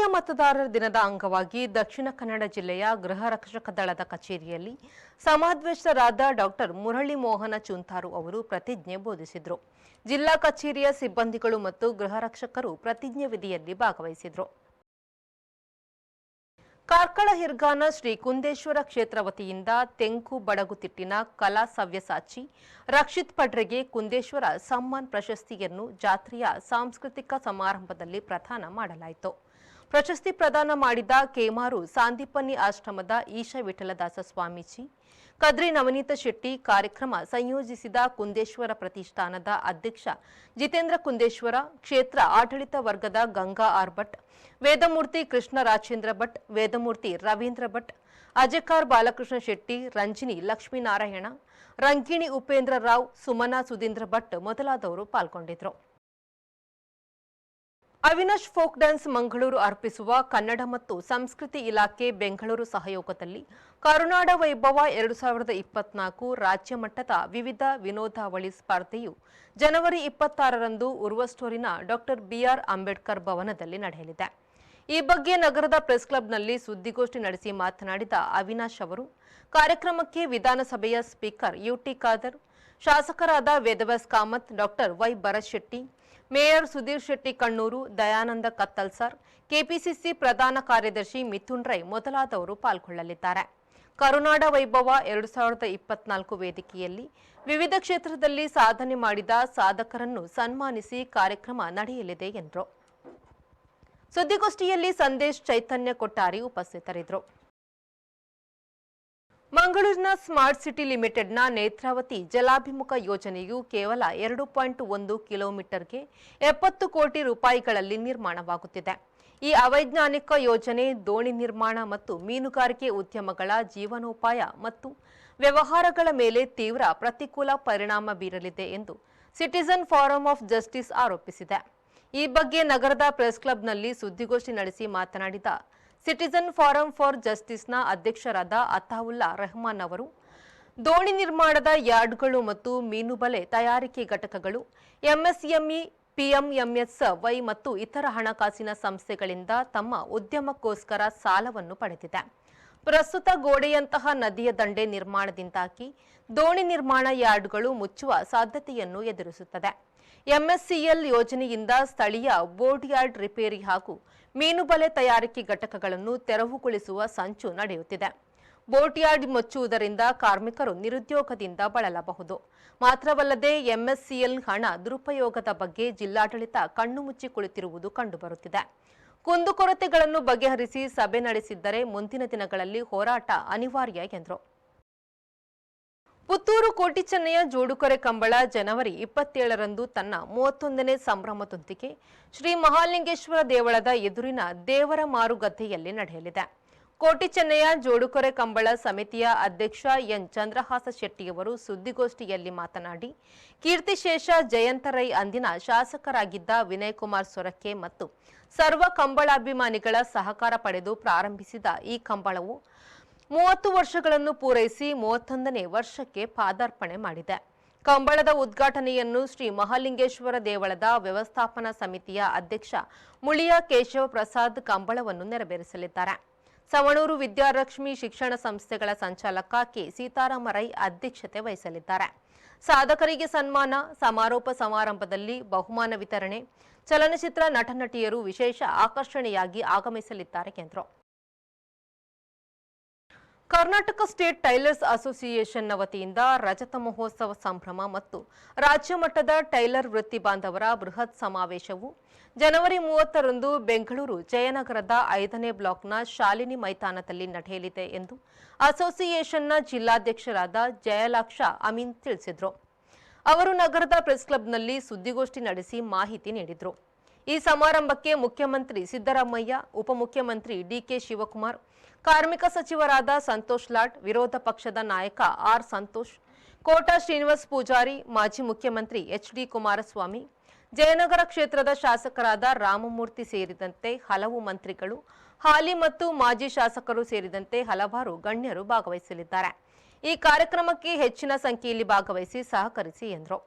ರಾಷ್ಟ್ರೀಯ ಮತದಾರರ ದಿನದ ಅಂಗವಾಗಿ ದಕ್ಷಿಣ ಕನ್ನಡ ಜಿಲ್ಲೆಯ ಗೃಹ ರಕ್ಷಕ ದಳದ ಕಚೇರಿಯಲ್ಲಿ ಸಮಾಧ್ವೇಶರಾದ ಡಾಕ್ಟರ್ ಮುರಳಿ ಮೋಹನ ಚುಂತಾರು ಅವರು ಪ್ರತಿಜ್ಞೆ ಬೋಧಿಸಿದರು. ಜಿಲ್ಲಾ ಕಚೇರಿಯ ಸಿಬ್ಬಂದಿಗಳು ಮತ್ತು ಗೃಹ ರಕ್ಷಕರು ಪ್ರತಿಜ್ಞೆ ವಿಧಿಯಲ್ಲಿ ಭಾಗವಹಿಸಿದರು. ಕಾರ್ಕಳ ಹಿರ್ಗಾನ ಶ್ರೀ ಕುಂದೇಶ್ವರ ಕ್ಷೇತ್ರ ವತಿಯಿಂದ ತೆಂಕು ಬಡಗುತಿಟ್ಟಿನ ಕಲಾ ಸವ್ಯಸಾಚಿ, ರಕ್ಷಿತ್ ಪಡ್ರೆಗೆ ಕುಂದೇಶ್ವರ ಸಮ್ಮಾನ್ ಪ್ರಶಸ್ತಿಯನ್ನು ಜಾತ್ರೆಯ ಸಾಂಸ್ಕೃತಿಕ ಸಮಾರಂಭದಲ್ಲಿ ಪ್ರದಾನ ಮಾಡಲಾಯಿತು. ಪ್ರಶಸ್ತಿ ಪ್ರದಾನ ಮಾಡಿದ ಕೇಮಾರು ಸಾಂದೀಪನಿ ಆಶ್ರಮದ ಈಶ ವಿಠಲದಾಸ ಸ್ವಾಮೀಜಿ, ಕದ್ರಿ ನವನೀತ ಶೆಟ್ಟಿ ಕಾರ್ಯಕ್ರಮ ಸಂಯೋಜಿಸಿದ ಕುಂದೇಶ್ವರ ಪ್ರತಿಷ್ಠಾನದ ಅಧ್ಯಕ್ಷ ಜಿತೇಂದ್ರ ಕುಂದೇಶ್ವರ, ಕ್ಷೇತ್ರ ಆಡಳಿತ ವರ್ಗದ ಗಂಗಾ ಆರ್ ಭಟ್, ವೇದಮೂರ್ತಿ ಕೃಷ್ಣ ರಾಜೇಂದ್ರ ಭಟ್, ವೇದಮೂರ್ತಿ ರವೀಂದ್ರ ಭಟ್, ಅಜಕಾರ್ ಬಾಲಕೃಷ್ಣ ಶೆಟ್ಟಿ, ರಂಜಿನಿ ಲಕ್ಷ್ಮೀನಾರಾಯಣ, ರಂಗಿಣಿ ಉಪೇಂದ್ರ ರಾವ್, ಸುಮನಾ ಸುಧೀಂದ್ರ ಭಟ್ ಮೊದಲಾದವರು ಪಾಲ್ಗೊಂಡಿದ್ದರು. ಅವಿನಾಶ್ ಫೋಕ್ ಡ್ಯಾನ್ಸ್ ಮಂಗಳೂರು ಅರ್ಪಿಸುವ ಕನ್ನಡ ಮತ್ತು ಸಂಸ್ಕೃತಿ ಇಲಾಖೆ ಬೆಂಗಳೂರು ಸಹಯೋಗದಲ್ಲಿ ಕರುನಾಡ ವೈಭವ ಎರಡು ಸಾವಿರದ ಇಪ್ಪತ್ನಾಲ್ಕು ರಾಜ್ಯ ಮಟ್ಟದ ವಿವಿಧ ವಿನೋದಾವಳಿ ಸ್ಪರ್ಧೆಯು ಜನವರಿ ಇಪ್ಪತ್ತಾರರಂದು ಉರ್ವಸ್ಟೋರಿನ ಡಾಕ್ಟರ್ ಬಿಆರ್ ಅಂಬೇಡ್ಕರ್ ಭವನದಲ್ಲಿ ನಡೆಯಲಿದೆ. ಈ ಬಗ್ಗೆ ನಗರದ ಪ್ರೆಸ್ ಕ್ಲಬ್ನಲ್ಲಿ ಸುದ್ದಿಗೋಷ್ಠಿ ನಡೆಸಿ ಮಾತನಾಡಿದ ಅವಿನಾಶ್ ಅವರು, ಕಾರ್ಯಕ್ರಮಕ್ಕೆ ವಿಧಾನಸಭೆಯ ಸ್ಪೀಕರ್ ಯುಟಿ ಖಾದರ್, ಶಾಸಕರಾದ Vedavyas Kamath, doctor Y Bharath Shetty mayor Sudhir Shetty Kannur, Dayananda Kattal sir, KPCC ಪ್ರಧಾನ ಕಾರ್ಯದರ್ಶಿ ಮಿಥುನ್ ರೈ ಮೊದಲಾದವರು ಪಾಲ್ಗೊಳ್ಳಲಿದ್ದಾರೆ. ಕರುನಾಡ ವೈಭವ ಎರಡು ಸಾವಿರದ ಇಪ್ಪತ್ನಾಲ್ಕು ವೇದಿಕೆಯಲ್ಲಿ ವಿವಿಧ ಕ್ಷೇತ್ರದಲ್ಲಿ ಸಾಧನೆ ಮಾಡಿದ ಸಾಧಕರನ್ನು ಸನ್ಮಾನಿಸಿ ಕಾರ್ಯಕ್ರಮ ನಡೆಯಲಿದೆ ಎಂದರು. ಸುದ್ದಿಗೋಷ್ಠಿಯಲ್ಲಿ ಸಂದೇಶ್ ಚೈತನ್ಯ ಕೊಟ್ಟಾರಿ ಉಪಸ್ಥಿತರಿದ್ದರು. ಮಂಗಳೂರಿನ ಸ್ಮಾರ್ಟ್ ಸಿಟಿ ಲಿಮಿಟೆಡ್ನ ನೇತ್ರಾವತಿ ಜಲಾಭಿಮುಖ ಯೋಜನೆಯು ಕೇವಲ ಎರಡು ಪಾಯಿಂಟ್ ಒಂದು ಕಿಲೋಮೀಟರ್ಗೆ ಎಪ್ಪತ್ತು ಕೋಟಿ ರೂಪಾಯಿಗಳಲ್ಲಿ ನಿರ್ಮಾಣವಾಗುತ್ತಿದೆ. ಈ ಅವೈಜ್ಞಾನಿಕ ಯೋಜನೆ ದೋಣಿ ನಿರ್ಮಾಣ ಮತ್ತು ಮೀನುಗಾರಿಕೆ ಉದ್ಯಮಗಳ ಜೀವನೋಪಾಯ ಮತ್ತು ವ್ಯವಹಾರಗಳ ಮೇಲೆ ತೀವ್ರ ಪ್ರತಿಕೂಲ ಪರಿಣಾಮ ಬೀರಲಿದೆ ಎಂದು ಸಿಟಿಸನ್ ಫಾರಂ ಆಫ್ ಜಸ್ಟಿಸ್ ಆರೋಪಿಸಿದೆ. ಈ ಬಗ್ಗೆ ನಗರದ ಪ್ರೆಸ್ ಕ್ಲಬ್ನಲ್ಲಿ ಸುದ್ದಿಗೋಷ್ಠಿ ನಡೆಸಿ ಮಾತನಾಡಿದ ಸಿಟಿಸನ್ ಫಾರಂ ಫಾರ್ ಜಸ್ಟಿಸ್ನ ಅಧ್ಯಕ್ಷರಾದ ಅತಾವುಲ್ಲಾ ರೆಹಮಾನ್ ಅವರು, ದೋಣಿ ನಿರ್ಮಾಣದ ಯಾರ್ಡ್ಗಳು ಮತ್ತು ಮೀನುಬಲೆ ತಯಾರಿಕೆ ಘಟಕಗಳು, ಎಂಎಸ್ಎಂಇ, ಪಿಎಂಎಂಎಸ್ ವೈ ಮತ್ತು ಇತರ ಹಣಕಾಸಿನ ಸಂಸ್ಥೆಗಳಿಂದ ತಮ್ಮ ಉದ್ಯಮಕ್ಕೋಸ್ಕರ ಸಾಲವನ್ನು ಪಡೆದಿದೆ. ಪ್ರಸ್ತುತ ಗೋಡೆಯಂತಹ ನದಿಯ ದಂಡೆ ನಿರ್ಮಾಣದಿಂದಾಗಿ ದೋಣಿ ನಿರ್ಮಾಣ ಯಾರ್ಡ್ಗಳು ಮುಚ್ಚುವ ಸಾಧ್ಯತೆಯನ್ನು ಎದುರಿಸುತ್ತದೆ. ಎಂಎಸ್ಸಿಎಲ್ ಯೋಜನೆಯಿಂದ ಸ್ಥಳೀಯ ಬೋರ್ಡ್ ರಿಪೇರಿ ಹಾಗೂ ಮೀನುಬಲೆ ತಯಾರಿಕೆ ಘಟಕಗಳನ್ನು ತೆರವುಗೊಳಿಸುವ ಸಂಚು ನಡೆಯುತ್ತಿದೆ. ಬೋಟ್ ಯಾರ್ಡ್ ಮುಚ್ಚುವುದರಿಂದ ಕಾರ್ಮಿಕರು ನಿರುದ್ಯೋಗದಿಂದ ಬಳಲಬಹುದು. ಮಾತ್ರವಲ್ಲದೆ ಎಂಎಸ್ಸಿಎಲ್ ಹಣ ದುರುಪಯೋಗದ ಬಗ್ಗೆ ಜಿಲ್ಲಾಡಳಿತ ಕಣ್ಣು ಮುಚ್ಚಿ ಕುಳಿತಿರುವುದು ಕಂಡುಬರುತ್ತಿದೆ. ಕುಂದುಕೊರತೆಗಳನ್ನು ಬಗೆಹರಿಸಿ ಸಭೆ ನಡೆಸಿದ್ದರೆ ಮುಂದಿನ ದಿನಗಳಲ್ಲಿ ಹೋರಾಟ ಅನಿವಾರ್ಯ ಎಂದರು. ಪುತ್ತೂರು ಕೋಟಿ ಚೆನ್ನಯ ಜೋಡುಕೊರೆ ಕಂಬಳ ಜನವರಿ ಇಪ್ಪತ್ತೇಳರಂದು ತನ್ನ ಮೂವತ್ತೊಂದನೇ ಸಂಭ್ರಮದೊಂದಿಗೆ ಶ್ರೀ ಮಹಾಲಿಂಗೇಶ್ವರ ದೇವಳದ ಎದುರಿನ ದೇವರ ಮಾರುಗದ್ದೆಯಲ್ಲಿ ನಡೆಯಲಿದೆ. ಕೋಟಿ ಚೆನ್ನಯ ಜೋಡುಕೊರೆ ಕಂಬಳ ಸಮಿತಿಯ ಅಧ್ಯಕ್ಷ ಎನ್. ಚಂದ್ರಹಾಸ ಶೆಟ್ಟಿಯವರು ಸುದ್ದಿಗೋಷ್ಠಿಯಲ್ಲಿ ಮಾತನಾಡಿ ಕೀರ್ತಿಶೇಷ ಜಯಂತರೈ ಅಂದಿನ ಶಾಸಕರಾಗಿದ್ದ ವಿನಯ್ ಕುಮಾರ್ ಸೊರಕೆ ಮತ್ತು ಸರ್ವ ಕಂಬಳಾಭಿಮಾನಿಗಳ ಸಹಕಾರ ಪಡೆದು ಪ್ರಾರಂಭಿಸಿದ ಈ ಕಂಬಳವು ಮೂವತ್ತು ವರ್ಷಗಳನ್ನು ಪೂರೈಸಿ ಮೂವತ್ತೊಂದನೇ ವರ್ಷಕ್ಕೆ ಪಾದಾರ್ಪಣೆ ಮಾಡಿದೆ. ಕಂಬಳದ ಉದ್ಘಾಟನೆಯನ್ನು ಶ್ರೀ ಮಹಾಲಿಂಗೇಶ್ವರ ದೇವಳದ ವ್ಯವಸ್ಥಾಪನಾ ಸಮಿತಿಯ ಅಧ್ಯಕ್ಷ ಮುಳಿಯ ಕೇಶವ ಪ್ರಸಾದ್ ಕಂಬಳವನ್ನು ನೆರವೇರಿಸಲಿದ್ದಾರೆ. ಸವಣೂರು ವಿದ್ಯಾಲಕ್ಷ್ಮಿ ಶಿಕ್ಷಣ ಸಂಸ್ಥೆಗಳ ಸಂಚಾಲಕ ಕೆ. ಸೀತಾರಾಮ ರೈ ಅಧ್ಯಕ್ಷತೆ ವಹಿಸಲಿದ್ದಾರೆ. ಸಾಧಕರಿಗೆ ಸನ್ಮಾನ, ಸಮಾರೋಪ ಸಮಾರಂಭದಲ್ಲಿ ಬಹುಮಾನ ವಿತರಣೆ, ಚಲನಚಿತ್ರ ನಟ ನಟಿಯರು ವಿಶೇಷ ಆಕರ್ಷಣೆಯಾಗಿ ಆಗಮಿಸಲಿದ್ದಾರೆ ಎಂದರು. ಕರ್ನಾಟಕ ಸ್ಟೇಟ್ ಟೈಲರ್ಸ್ ಅಸೋಸಿಯೇಷನ್ನ ವತಿಯಿಂದ ರಜತ ಮಹೋತ್ಸವ ಸಂಭ್ರಮ ಮತ್ತು ರಾಜ್ಯ ಮಟ್ಟದ ಟೈಲರ್ ವೃತ್ತಿ ಬಾಂಧವರ ಬೃಹತ್ ಸಮಾವೇಶವು ಜನವರಿ ಮೂವತ್ತರಂದು ಬೆಂಗಳೂರು ಜಯನಗರದ ಐದನೇ ಬ್ಲಾಕ್ನ ಶಾಲಿನಿ ಮೈದಾನದಲ್ಲಿ ನಡೆಯಲಿದೆ ಎಂದು ಅಸೋಸಿಯೇಷನ್ನ ಜಿಲ್ಲಾಧ್ಯಕ್ಷರಾದ ಜಯಲಾಕ್ಷ ಅಮೀನ್ ತಿಳಿಸಿದರು. ಅವರು ನಗರದ ಪ್ರೆಸ್ ಕ್ಲಬ್ನಲ್ಲಿ ಸುದ್ದಿಗೋಷ್ಠಿ ನಡೆಸಿ ಮಾಹಿತಿ ನೀಡಿದರು. ಈ ಸಮಾರಂಭಕ್ಕೆ ಮುಖ್ಯಮಂತ್ರಿ ಸಿದ್ದರಾಮಯ್ಯ, ಉಪಮುಖ್ಯಮಂತ್ರಿ ಡಿಕೆ ಶಿವಕುಮಾರ್ ಕಾರ್ಮಿಕ ಸಚಿವರಾದ ಸಂತೋಷ್ ಲಾಟ್ ವಿರೋಧ ಪಕ್ಷದ ನಾಯಕ ಆರ್ ಸಂತೋಷ್, ಕೋಟಾ ಶ್ರೀನಿವಾಸ್ ಪೂಜಾರಿ, ಮಾಜಿ ಮುಖ್ಯಮಂತ್ರಿ ಎಚ್ ಡಿ ಕುಮಾರಸ್ವಾಮಿ, ಜಯನಗರ ಕ್ಷೇತ್ರದ ಶಾಸಕರಾದ ರಾಮಮೂರ್ತಿ ಸೇರಿದಂತೆ ಹಲವು ಮಂತ್ರಿಗಳು, ಹಾಲಿ ಮತ್ತು ಮಾಜಿ ಶಾಸಕರು ಸೇರಿದಂತೆ ಹಲವಾರು ಗಣ್ಯರು ಭಾಗವಹಿಸಲಿದ್ದಾರೆ. ಈ ಕಾರ್ಯಕ್ರಮಕ್ಕೆ ಹೆಚ್ಚಿನ ಸಂಖ್ಯೆಯಲ್ಲಿ ಭಾಗವಹಿಸಿ ಸಹಕರಿಸಿ ಎಂದರು.